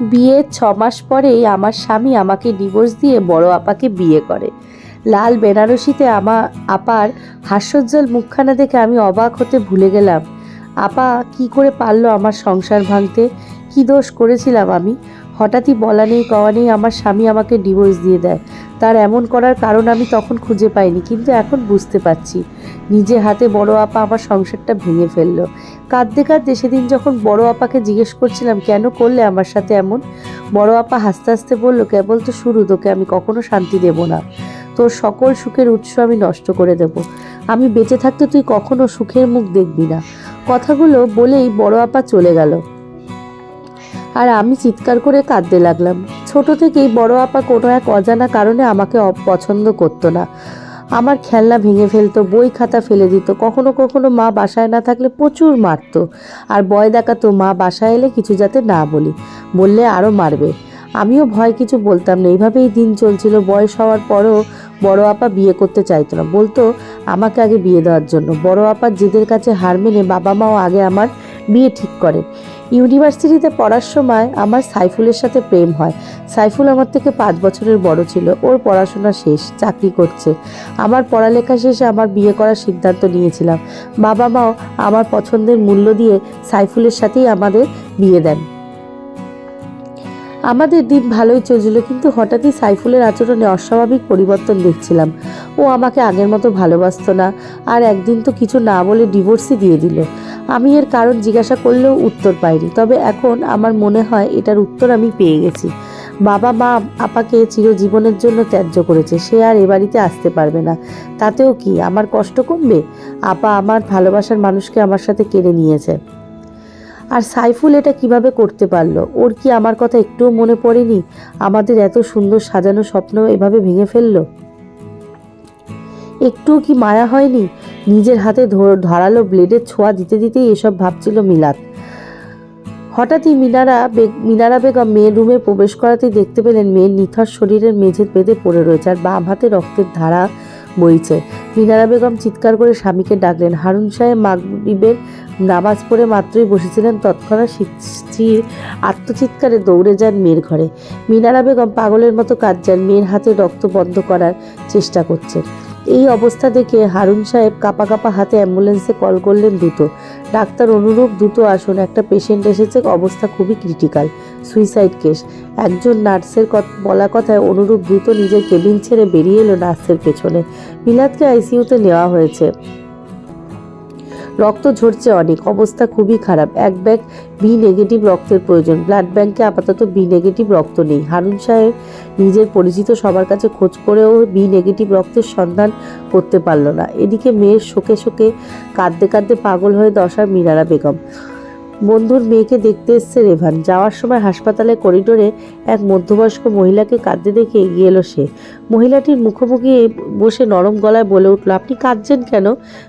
বিয়ের ছ মাস পরেই আমার স্বামী আমাকে ডিভোর্স দিয়ে বড় আপাকে বিয়ে করে। লাল বেনারসিতে আমার আপার হাস্যোজ্জ্বল মুখখানা দেখে আমি অবাক হতে ভুলে গেলাম। আপা কি করে পারল আমার সংসার ভাঙতে? কি দোষ করেছিলাম আমি? হঠাৎই বলা নেই, কওয়া নেই, আমার স্বামী আমাকে ডিভোর্স দিয়ে দেয়। তার এমন করার কারণ আমি তখন খুঁজে পাইনি, কিন্তু এখন বুঝতে পারছি। নিজে হাতে বড় আপা আমার সংসারটা ভেঙে ফেলল। কাঁদতে কাঁদতে সেদিন যখন বড় আপাকে জিজ্ঞেস করছিলাম, কেন করলে আমার সাথে এমন? বড় আপা হাসতে হাসতে বলল, কেবল তো শুরু, তোকে আমি কখনো শান্তি দেব না। তোর সকল সুখের উৎস আমি নষ্ট করে দেব। আমি বেঁচে থাকতে তুই কখনো সুখের মুখ দেখবি না। কথাগুলো বলেই বড় আপা চলে গেল। আর আমি চিৎকার করে কাঁদতে লাগলাম। ছোট থেকেই বড় আপা কোনো এক অজানা কারণে আমাকে অপছন্দ করতো না। আমার খেলনা ভেঙে ফেলতো, বই খাতা ফেলে দিত, কখনো কখনো মা বাসায় না থাকলে প্রচুর মারতো। আর বয় দেখাতো, মা, বাসায় এলে কিছু যাতে না বলি। বললে আরও মারবে। আমিও ভয় কিছু বলতাম না। এইভাবেই দিন চলছিল। বয়স হওয়ার পরও বড় আপা বিয়ে করতে চাইতো না। বলতো, আমাকে আগে বিয়ে দেওয়ার জন্য। বড় আপার জেদের কাছে হার মেনে বাবা মাও আগে আমার বিয়ে ঠিক করেন ইউনিভার্সিটিতে পড়ার সময় আমার সাইফুলের সাথে প্রেম হয়। সাইফুল আমার থেকে পাঁচ বছরের বড় ছিল। ওর পড়াশোনা শেষ, চাকরি করছে। আমার পড়ালেখা শেষে আমার বিয়ে করার সিদ্ধান্ত নিয়েছিলাম। বাবা মাও আমার পছন্দের মূল্য দিয়ে সাইফুলের সাথেই আমাদের বিয়ে দেন। আমাদের দিন ভালোই চলছিল, কিন্তু হঠাৎই সাইফুলের আচরণে অস্বাভাবিক পরিবর্তন দেখছিলাম। ও আমাকে আগের মতো ভালোবাসতো না, আর একদিন তো কিছু না বলে ডিভোর্সই দিয়ে দিল। আমি এর কারণ জিজ্ঞাসা করলেও উত্তর পাইনি, তবে এখন আমার মনে হয় এটার উত্তর আমি পেয়ে গেছি। বাবা মা আপাকে চিরজীবনের জন্য ত্যায্য করেছে, সে আর এ বাড়িতে আসতে পারবে না। তাতেও কি, আমার কষ্ট কমবে? আপা আমার ভালোবাসার মানুষকে আমার সাথে কেড়ে নিয়েছে। আর সাইফুল এটা কীভাবে করতে পারল? ওর কি আমার কথা একটুও মনে পড়েনি? আমাদের এত সুন্দর সাজানো স্বপ্ন এভাবে ভেঙে ফেলল? একটুও কি মায়া হয়নি? নিজের হাতে ধর- ধারালো ব্লেডের ছোঁয়া দিতে দিতেই এসব ভাবছিল মিলাত হঠাৎই মিনারা মিনারা বেগম মেয়ের রুমে প্রবেশ করাতেই দেখতে পেলেন মেয়ের নিথর শরীরের মেঝে বেঁধে পড়ে রয়েছে আর বাম হাতে রক্তের ধারা বইছে। মিনারা বেগম চিৎকার করে স্বামীকে ডাকলেন। হারুন সাহেব মাগরিবের নামাজ পড়ে মাত্রই বসেছিলেন। তৎক্ষণাৎ স্ত্রীর আত্মচিৎকারে দৌড়ে যান মেয়ের ঘরে। মিনারা বেগম পাগলের মতো কাজ যান মেয়ের হাতে রক্ত বন্ধ করার চেষ্টা করছেন। এই অবস্থা দেখে হারুন সাহেব কাপা কাপা হাতে অ্যাম্বুলেন্সে কল করলেন দ্রুত ডাক্তার অনুরূপ দ্রুত আসুন, একটা পেশেন্ট এসেছে, অবস্থা খুবই ক্রিটিক্যাল সুইসাইড কেস একজন নার্সের বলা কথায় অনুরূপ দ্রুত নিজের কেবিন ছেড়ে বেরিয়ে এলো নার্সের পেছনে। মিলাদকে আইসিইউতে নেওয়া হয়েছে। রক্ত ঝরছে অনেক, অবস্থা খুবই খারাপ। এক ব্যাগ বি নেগেটিভ রক্তের প্রয়োজন। ব্লাড ব্যাংকে আপাতত বি নেগেটিভ রক্ত নেই। হারুন সাহেব নিজের পরিচিত সবার কাছে খোঁজ করেও বি নেগেটিভ রক্তের সন্ধান করতে পারল না। এদিকে মেয়ের শোকে শোকে কাঁদতে কাঁদতে পাগল হয়ে দশার মিনারা বেগম। বন্ধুর মেয়েকে দেখতে এসছে রেভান। যাওয়ার সময় হাসপাতালে করিডোরে এক মধ্যবয়স্ক মহিলাকে কাঁদতে দেখে এগিয়ে এলো সে। মহিলাটির মুখোমুখি বসে নরম গলায় বলে উঠল, আপনি কাঁদছেন কেন?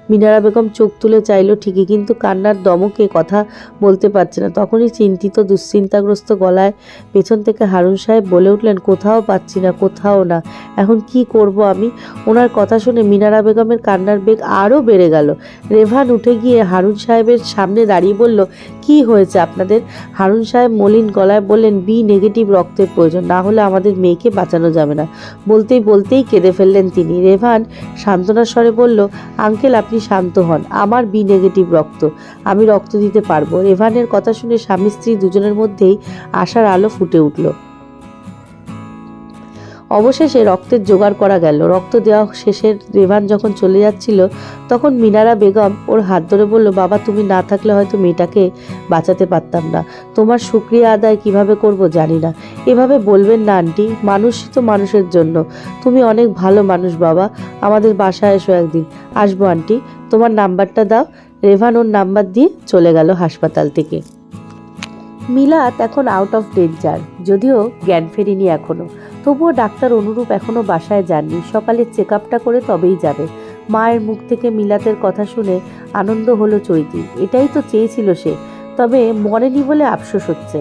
মিনারা বেগম চোখ তুলে চাইলো, ঠিকই, কিন্তু কান্নার দমকে কথা বলতে পারছে না। তখনই চিন্তিত, দুশ্চিন্তাগ্রস্ত গলায় পেছন থেকে হারুন সাহেব বলে উঠলেন, কোথাও পাচ্ছি না, কোথাও না। এখন কি করব আমি? ওনার কথা শুনে মিনারা বেগমের কান্নার বেগ আরও বেড়ে গেল। রেভান উঠে গিয়ে হারুন সাহেবের সামনে দাঁড়িয়ে বলল কি হয়েছে? আপনাদের হারুন সাহেব মলিন গলায় বললেন, বি নেগেটিভ রক্তের প্রয়োজন, না হলে আমাদের মেয়েকে বাঁচানো যাবে না। বলতেই বলতেই কেঁদে ফেললেন তিনি। রেভান সান্ত্বনার স্বরে বলল, আঙ্কেল, আপনি শান্ত হন। আমার বি নেগেটিভ রক্ত। আমি রক্ত দিতে পারব। রেভানের কথা শুনে স্বামী স্ত্রী দুজনের মধ্যেই আশার আলো ফুটে উঠল। অবশেষে রক্তের জোগাড় করা গেল। রক্ত দেওয়া শেষের রেভান যখন চলে যাচ্ছিল, তখন মিনারা বেগম ওর হাত ধরে বলল, বাবা, তুমি না থাকলে হয়তো মেয়েটাকে বাঁচাতে পারতাম না। তোমার শুক্রিয়া আদায় কীভাবে করব জানি না। এভাবে বলবেন না, আন্টি। মানুষই তো মানুষের জন্য। তুমি অনেক ভালো মানুষ, বাবা। আমাদের বাসায় এসো একদিন। আসব, আন্টি। তোমার নাম্বারটা দাও। রেভান ওর নাম্বার দিয়ে চলে গেল হাসপাতাল থেকে। মিলাত এখন আউট অফ ডেঞ্জার যদিও জ্ঞান ফেরিনি এখনও। তবুও ডাক্তার অনুরূপ এখনও বাসায় যাননি। সকালে চেক আপটা করে তবেই যাবে। মায়ের মুখ থেকে মিলাতের কথা শুনে আনন্দ হলো চৈতি। এটাই তো চেয়েছিল সে, তবে মরেনি বলে আফসোস হচ্ছে।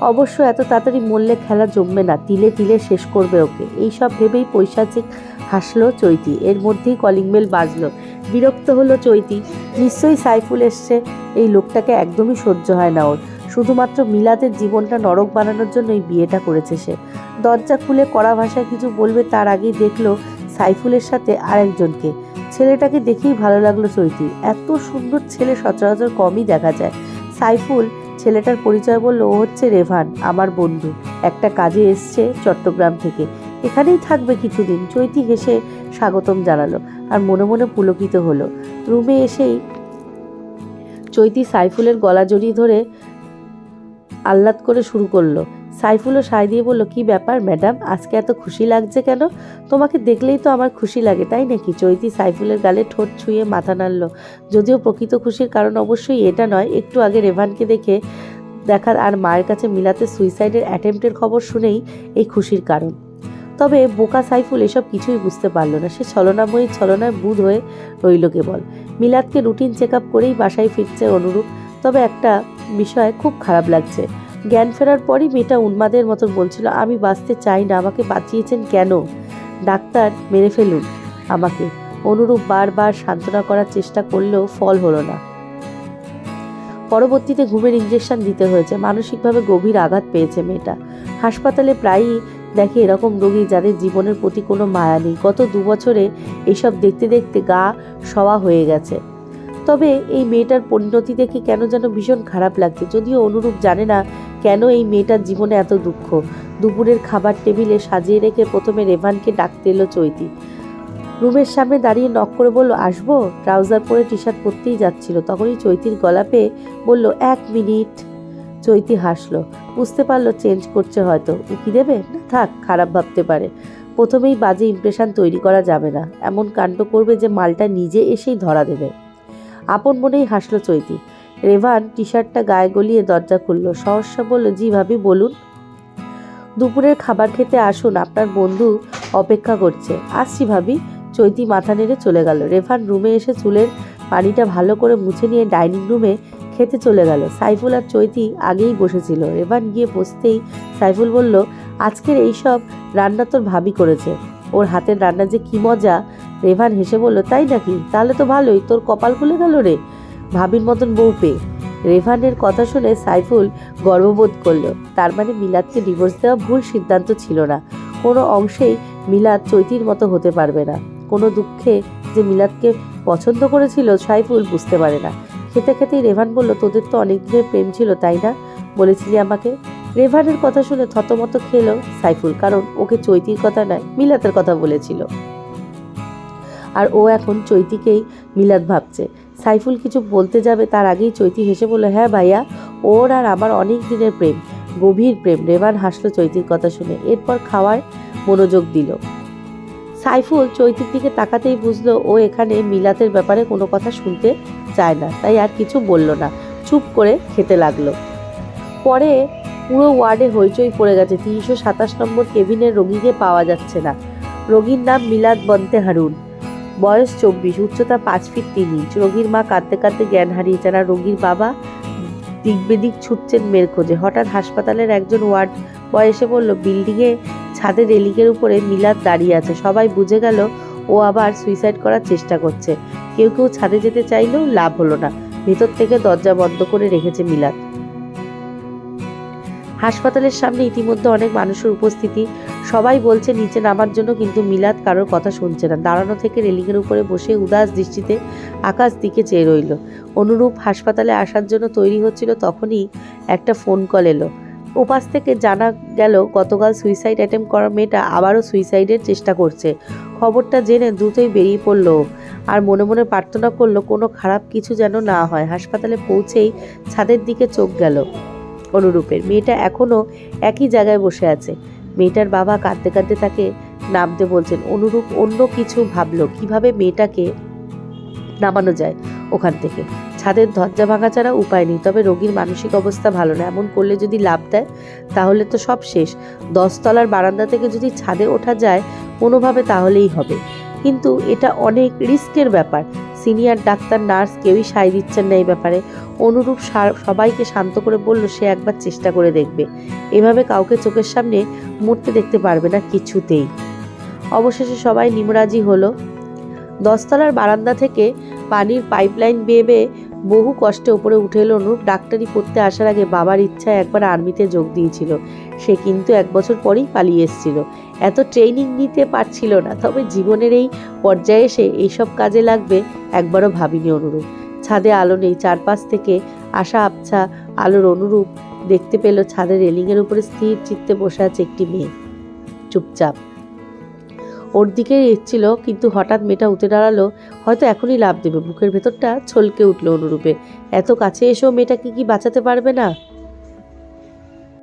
অবশ্য এত তাড়াতাড়ি মরলে খেলা জমবে না, তিলে তিলে শেষ করবে ওকে। এইসব ভেবেই পৈশাচিক হাসলো চৈতি। এর মধ্যেই কলিং বেল বাজলো। বিরক্ত হলো চৈতি। নিশ্চয়ই সাইফুল এসছে। এই লোকটাকে একদমই সহ্য হয় না ওর। শুধুমাত্র মিলাদের জীবনটা নরক বানানোর জন্য এই বিয়েটা করেছে সে। দরজা খুলে কড়া ভাষায় কিছু বলবে তার আগেই দেখল সাইফুলের সাথে আরেকজনকে। ছেলেটাকে দেখেই ভালো লাগল চৈতি এত সুন্দর ছেলে সচরাচর কমই দেখা যায়। সাইফুল ছেলেটার পরিচয় বলল, ও হচ্ছে রেভান, আমার বন্ধু। একটা কাজে এসছে চট্টগ্রাম থেকে। এখানেই থাকবে কিছুদিন। চৈতি হেসে স্বাগতম জানালো আর মনে মনে পুলকিত হলো। রুমে এসেই চৈতি সাইফুলের গলা জড়িয়ে ধরে আহ্লাদ করে শুরু করল। সাইফুলও সায় দিয়ে বলল, কি ব্যাপার ম্যাডাম, আজকে এত খুশি লাগছে কেন? তোমাকে দেখলেই তো আমার খুশি লাগে, তাই নাকি? চৈতি সাইফুলের গালে ঠোঁট ছুঁয়ে মাথা নাড়ল। যদিও প্রকৃত খুশির কারণ অবশ্যই এটা নয়, একটু আগে রেভানকে দেখে দেখার আর মায়ের কাছে মিলাতে সুইসাইডের অ্যাটেম্পটের খবর শুনেই এই খুশির কারণ। তবে বোকা সাইফুল এসব কিছুই বুঝতে পারল না, সে ছলনাময়ী ছলনায় বুধ হয়ে রইল কেবল। মিলাদকে রুটিন চেক আপ করেই বাসায় ফিরছে অনুরূপ, তবে একটা বিষয় খুব খারাপ লাগছে। জ্ঞান ফেরার পরই মেয়েটা উন্মাদের মতন বলছিল, আমি বাঁচতে চাই না, আমাকে বাঁচিয়েছেন কেন? ডাক্তার মেরে ফেলুন আমাকে। অনুরূপ বারবার সান্ত্বনা করার চেষ্টা করলেও ফল হলো না। পরবর্তীতে ঘুমের ইঞ্জেকশন দিতে হয়েছে। মানসিকভাবে গভীর আঘাত পেয়েছে মেয়েটা। হাসপাতালে প্রায়ই দেখে এরকম রোগী যাদের জীবনের প্রতি কোনো মায়া নেই। গত দু বছরে এইসব দেখতে দেখতে গা সওয়া হয়ে গেছে। তবে এই মেয়েটার পরিণতি দেখে কেন যেন ভীষণ খারাপ লাগছে? যদিও অনুরূপ জানে না কেন এই মেয়েটার জীবনে এত দুঃখ? দুপুরের খাবার টেবিলে সাজিয়ে রেখে প্রথমে রেভানকে ডাকতে এলো চৈতি। রুমের সামনে দাঁড়িয়ে নক করে বলল, আসব? ট্রাউজার পরে টি শার্ট পরতেই যাচ্ছিল। তখনই চৈতির গলা পেয়ে বলল, এক মিনিট। চৈতি হাসলো। বুঝতে পারল চেঞ্জ করছে হয়তো। উকি দেবে? না, থাক, খারাপ ভাবতে পারে। প্রথমেই বাজে ইমপ্রেশন তৈরি করা যাবে না। এমন কাণ্ড করবে যে মালটা নিজে এসেই ধরা দেবে। আপন মনেই হাসলো চৈতি। রেভান টি শার্টটা গায়ে গলিয়ে দরজা খুললো। সহসা বলল, জি ভাবি, বলুন। দুপুরের খাবার খেতে আসুন, আপনার বন্ধু অপেক্ষা করছে। আসছি ভাবি। চৈতি মাথা নেড়ে চলে গেল। রেভান রুমে এসে চুলের পানিটা ভালো করে মুছে নিয়ে ডাইনিং রুমে খেতে চলে গেল। সাইফুল আর চৈতি আগেই বসেছিল। রেভান গিয়ে বসতেই সাইফুল বলল, আজকের এইসব রান্না তোর ভাবি করেছে। ওর হাতের রান্না যে কি মজা। রেভান হেসে বলল, তাই নাকি? তাহলে তো ভালোই। তোর কপাল খুলে গেল রে। ভাবির মতন বউ পেয়ে। রেভানের কথা শুনে সাইফুল গর্ববোধ করল। তার মানে মিলাদকে ডিভোর্স দেওয়া ভুল সিদ্ধান্ত ছিল না। কোনো অংশেই মিলাদ চৈতির মতো হতে পারবে না। কোনো দুঃখে যে মিলাদকে পছন্দ করেছিল সাইফুল বুঝতে পারে না। খেতে খেতেই রেভান বলল, তোদের তো অনেক দিনের প্রেম ছিল, তাই না? বলেছিলি আমাকে। রেভানের কথা শুনে থতমত খেলো সাইফুল, কারণ ওকে চৈতির কথা নয় মিলাতের কথা বলেছিল। আর ও এখন চৈতিকেই মিলাদ ভাবছে। সাইফুল কিছু বলতে যাবে তার আগেই চৈতি হেসে বলল হ্যাঁ ভাইয়া, ওর আর আমার অনেক দিনের প্রেম, গভীর প্রেম। রেবান হাসলো চৈতির কথা শুনে, এরপর খাওয়ার মনোযোগ দিল। সাইফুল চৈতির দিকে তাকাতেই বুঝলো, ও এখানে মিলাতের ব্যাপারে কোনো কথা শুনতে চায় না, তাই আর কিছু বলল না, চুপ করে খেতে লাগল। পরে পুরো ওয়ার্ডে হইচই পড়ে গেছে, তিনশো সাতাশ নম্বর কেবিনের রোগীকে পাওয়া যাচ্ছে না। রোগীর নাম মিলাদ বন্তে হারুন। বয়স চব্বিশ, উচ্চতা পাঁচ ফিট তিন ইঞ্চ রোগীর মা কাঁদতে কাঁদতে জ্ঞান হারিয়েছেন আর রোগীর বাবা দিক বেদিক ছুটছেন মেয়ের খোঁজে। হঠাৎ হাসপাতালের একজন ওয়ার্ড বয় এসে বলল বিল্ডিংয়ে ছাদের রেলিংয়ের উপরে মিলাদ দাঁড়িয়ে আছে। সবাই বুঝে গেল, ও আবার সুইসাইড করার চেষ্টা করছে। কেউ কেউ ছাদে যেতে চাইলেও লাভ হলো না। ভেতর থেকে দরজা বন্ধ করে রেখেছে মিলাদ। হাসপাতালের সামনে ইতিমধ্যে অনেক মানুষের উপস্থিতি সবাই বলছে, নিচে নামার জন্য কিন্তু মিলাদ কারোর কথা শুনছে না। দাঁড়ানো থেকে রেলিংয়ের উপরে বসে উদাস দৃষ্টিতে আকাশ দিকে চেয়ে রইল। অনুরূপ হাসপাতালে আসার জন্য তৈরি হচ্ছিল তখনই একটা ফোন কল এলো। ওপাশ থেকে জানা গেল, গতকাল সুইসাইড অ্যাটেম্প করা মেয়েটা আবারও সুইসাইডের চেষ্টা করছে। খবরটা জেনে দ্রুতই বেরিয়ে পড়ল আর মনে মনে প্রার্থনা করল, কোনো খারাপ কিছু যেন না হয়। হাসপাতালে পৌঁছেই ছাদের দিকে চোখ গেল অনুরূপের। মেয়েটা এখনও একই জায়গায় বসে আছে। মেয়েটার বাবা কাঁদতে কাঁদতে তাকে নামতে বলছেন। অনুরূপ অন্য কিছু ভাবলো। কীভাবে মেয়েটাকে নামানো যায় ওখান থেকে? ছাদের দরজা ভাঙা ছাড়া উপায় নেই। তবে রোগীর মানসিক অবস্থা ভালো না। এমন করলে যদি লাভ দেয়, তাহলে তো সব শেষ। দশতলার বারান্দা থেকে যদি ছাদে ওঠা যায়, কোনোভাবে তাহলেই হবে। কিন্তু এটা অনেক রিস্কের ব্যাপার। সিনিয়র ডাক্তার, নার্স কেউই সায় দিচ্ছেন না এই ব্যাপারে। অনুরূপ সবাইকে শান্ত করে বলল, সে একবার চেষ্টা করে দেখবে। এভাবে কাউকে চোখের সামনে মরতে দেখতে পারবে না কিছুতেই। অবশেষে সবাই নিমরাজি হলো। দশতলার বারান্দা থেকে পানির পাইপলাইন বেয়ে বেয়ে বহু কষ্টে ওপরে উঠে এলো অনুরূপ ডাক্তারি পড়তে আসার আগে বাবার ইচ্ছায় একবার আর্মিতে যোগ দিয়েছিল। সে কিন্তু এক বছর পরেই পালিয়ে এসেছিল। এত ট্রেনিং নিতে পারছিল না, তবে জীবনের এই পর্যায়ে এসে এইসব কাজে লাগবে একবারও ভাবিনি অনুরূপ। ছাদে আলো নেই, চারপাশ থেকে আসা আবছা আলোর অনুরূপ। দেখতে পেল ছাদের রেলিংয়ের উপরে স্থির চিত্তে বসে আছে একটি মেয়ে। চুপচাপ। ওর দিকেই এসছিল, কিন্তু হঠাৎ মেয়েটা উঠে দাঁড়াল, হয়তো এখনই লাভ দেবে। বুকের ভেতরটা ছলকে উঠল অনুরূপে। এত কাছে এসেও মেয়েটাকে কি বাঁচাতে পারবে না?